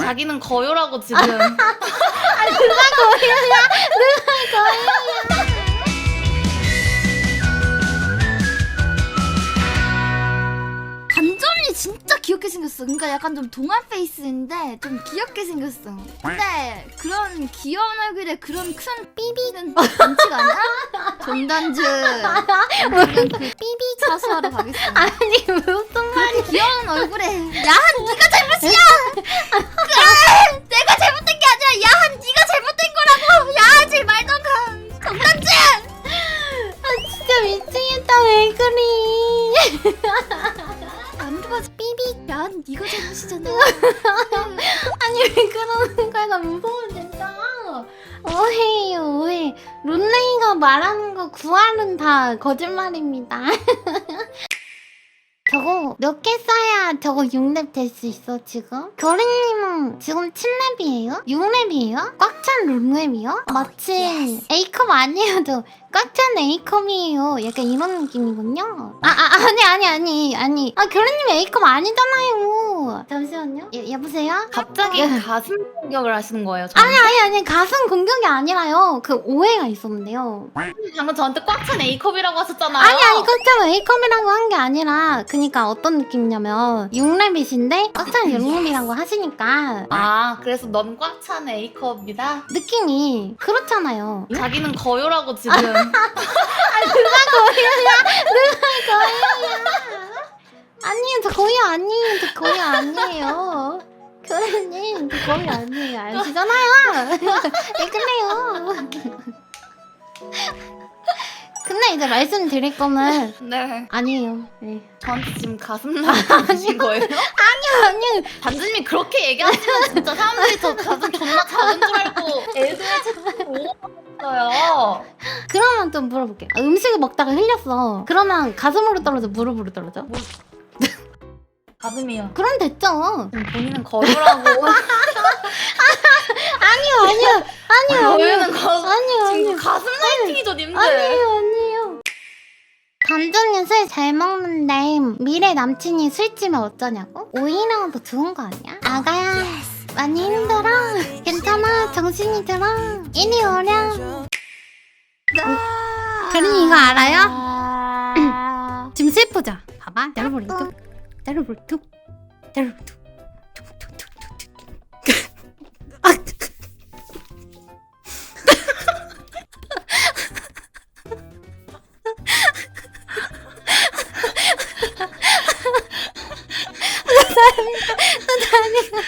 자기는 거요라고 지금. 아 누가 거예요? 누가 거예요? 반전이 진짜 귀엽게 생겼어. 그러니까 약간 좀 동안 페이스인데 좀 귀엽게 생겼어. 근데 그런 귀여운 얼굴에 그런 큰 삐비는 반치가 아니야? 전단주. 오늘은 그 삐비 자수하러 가겠습니다. 아니 무슨 말이 귀여운 얼굴에 야한 네가 잘못이야. 그래, 내가 잘못된 게 아니라 야한 네가 잘못된 거라고. 야하지 말던가. 전단주. 아 진짜 미치겠다 왜 그리 안 봐서 삐비 야한 네가 잘못이잖아. 아니 왜 그러는 거야 나 무서워 진짜 오해요 오해 룬레이가 말하는 거 구할은 다 거짓말입니다 저거 몇 개 써야 저거 6렙 될 수 있어 지금? 결이님은 지금 7렙이에요? 6렙이에요? 꽉찬 룬렙이요? 마치 A컵 아니어도 꽉 찬 A컵이에요 약간 이런 느낌이군요 아, 아 아니 아니 아니 아니 아 결이님 A컵 아니잖아요 잠시만요 여, 여보세요? 갑자기 예. 가슴 공격을 하시는 거예요. 아니 저한테? 아니 아니 가슴 공격이 아니라요 그 오해가 있었는데요 방금 저한테 꽉 찬 A컵이라고 하셨잖아요. 아니 아니 꽉찬 A컵이라고 한 게 아니라 그니까 어떤 느낌이냐면 6렙이신데 꽉찬 6렙이라고 하시니까 아, 그래서 넌 꽉 찬 A컵이다? 느낌이 그렇잖아요 자기는 거요라고 지금. 아니에요. 저 거의 아니에요. 저 거의 아니에요. 교수님 저 거의 아니에요. 아시잖아요. 왜 그래요. 근데 이제 말씀드릴 거는 네. 아니에요. 네. 저한테 지금 가슴 나가신 거예요? 아니요 아니요. 단주님이 그렇게 얘기하시면 진짜 사람들이 저 가슴 존나 작은 줄 애들 찾고 오겠어요. 그러면 좀 물어볼게요 아, 음식을 먹다가 흘렸어 그러면 가슴으로 떨어져 무릎으로 떨어져 가슴이요. 그럼 됐죠 본인은 거요라고. 아니요 아니요 아니요 거요는 거. 아니요 지금 아니요 가슴 라이팅이죠, 님들. 아니에요 아니에요 단전이 술 잘 먹는데 미래 남친이 술집에 어쩌냐고? 오히려 더 좋은 거 아니야? 아가야 많이 힘들어 정신이 들어. 이리 오렴. 어? 그린 이거 알아요? 아. 지금 슬프죠? 봐봐. 자르볼 뚝. 자르볼 뚝. 자르볼 뚝. 감사합니다. 감사합니다.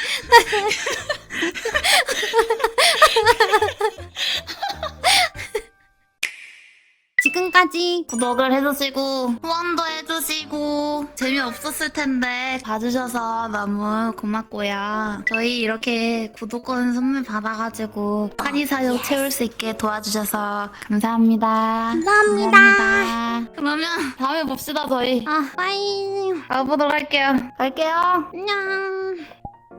구독을 해주시고 후원도 해주시고 재미없었을 텐데 봐주셔서 너무 고맙고요. 저희 이렇게 구독권 선물 받아가지고 한의사역 채울 수 있게 도와주셔서 감사합니다. 감사합니다. 감사합니다. 그러면 다음에 봅시다 저희. 아 빠이 가보도록 할게요. 갈게요. 안녕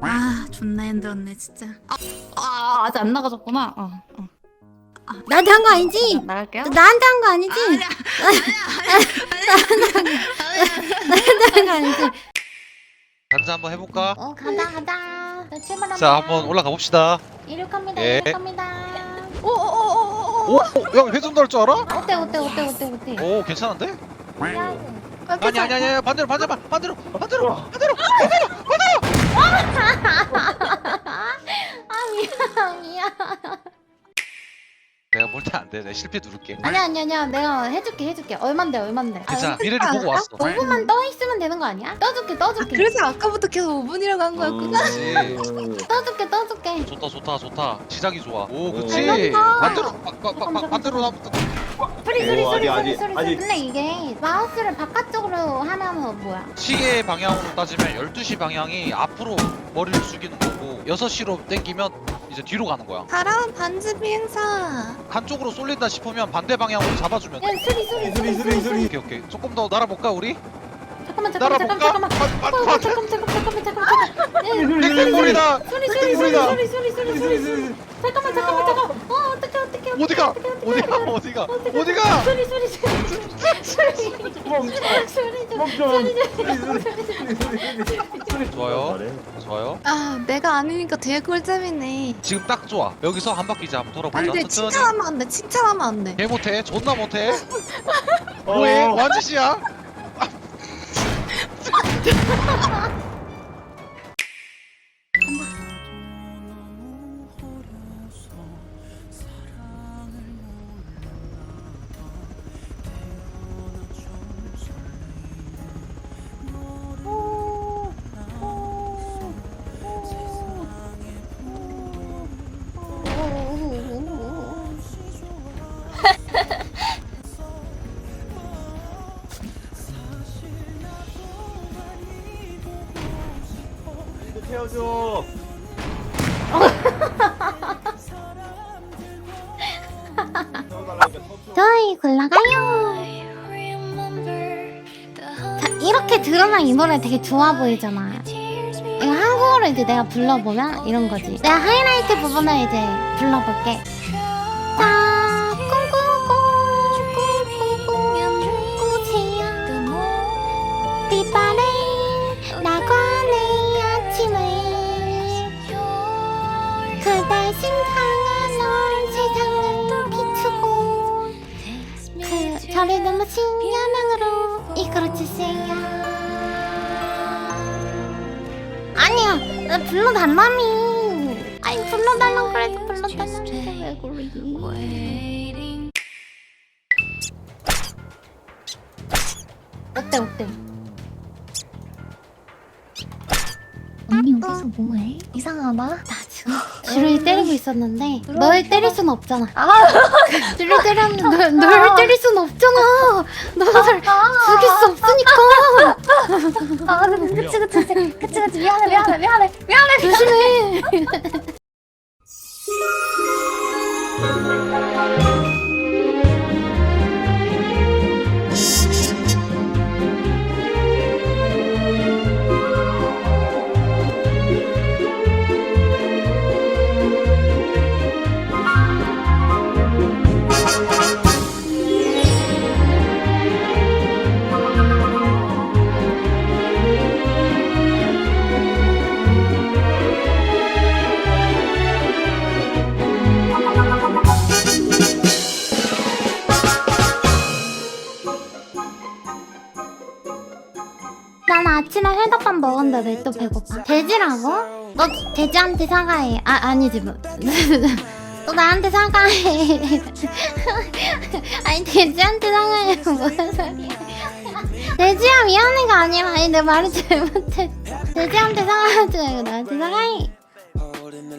아 존나 힘들었네 진짜. 아, 아 아직 안 나가졌구나. 어, 어. 나한테 한 거 아니지? 나갈게요. 너 나한테 한 거 아니지? 나한테 한 거 아니지? 단자 한번 해볼까? 어 가자 가자 자 출발합니다 자 한번 올라가 봅시다. 이륙합니다 예. 이륙합니다 오, 야 회전 넣을 줄 알아? 어때 어때 어때 어때 어때 오 괜찮은데? 야, 아니 아니 아니 아니, 반대로 반대로 반대로 반대로 반대로. 때안 돼. 내가 실패 누를게. 아니야 아니야 아니야 내가 해줄게 해줄게 얼만데 얼만데 아, 괜찮아 미래를 보고 왔어. 5분만 떠 있으면 되는 거 아니야? 떠줄게 떠줄게 그래서 아까부터 계속 5분이라고 한 거였구나. 그렇지. 떠줄게 떠줄게 좋다 좋다 좋다. 시작이 좋아. 오. 반대로 바- 바- 바- 바- 반대로 나. 소리 소리 오, 소리 아니, 소리 아니, 소리 아니. 근데 이게 마우스를 바깥쪽으로 하면은 뭐야 시계 방향으로 따지면 12시 방향이 앞으로 머리를 숙이는 거고 6시로 땡기면 이제 뒤로 가는 거야. 사람 반지 비행사. 한쪽으로 쏠린다 싶으면 반대 방향으로 잡아주면 야 수리 수리 수리 수리 수리 오케이 오케이. 조금 더 날아볼까 우리? 잠깐만 잠깐만 잠깐만 잠깐만. 어, 어, 잠깐만 잠깐만 잠깐만 잠깐만. 야, 야, 수리 백백골이다. 수리 수리 수리 수리 수리 수리 수리 잠깐만 잠깐만 잠깐. 어 어디가? 어디가? 어디가? 어디가? 소리 소리 소리 멈춰 소리. 멈춰 소리 소리 소리. 소리 좋아요. 좋아요? 아 내가 아니니까 되게 꿀잼이네. 지금 딱 좋아. 여기서 한 바퀴 이제 한번 돌아보자. 안돼 칭찬하면 안돼. 칭찬하면 안돼. 개 못해. 존나 못해. 어, 뭐해? 완짓이야 골라가요. 자, 이렇게 들으면 이 노래 되게 좋아 보이잖아. 이거 한국어로 이제 내가 불러보면 이런 거지. 내가 하이라이트 부분을 이제 불러볼게. 자, 꿈꾸고 아침을 그대 심상 저를 넘으신 야망으로 이끌어주세요. 아니야 나 불러달라미 아니 불러달라고 그래도 불러달라는데 왜 그러니? 어때 어때? 언니 여기서 뭐해? 이상하다 줄을 때리고 있었는데 널 때릴 순 없잖아. 줄을 때렸는데 널, 널 때릴 순 없잖아. 널 죽일 수 없으니까. 아 그치 그치 그치. 그치 그치. 미안해 미안해 미안해 미안해. 조심해 먹었는데 왜 또 배고파? 돼지라고? 너 돼지한테 사과해. 아 아니지 뭐. 너 나한테 사과해. 아니 돼지한테 사과해. 무슨 소리야? 돼지야 미안해가 아니라 아니 내 말을 잘못했어. 돼지한테 사과하지 말고 나한테 사과해.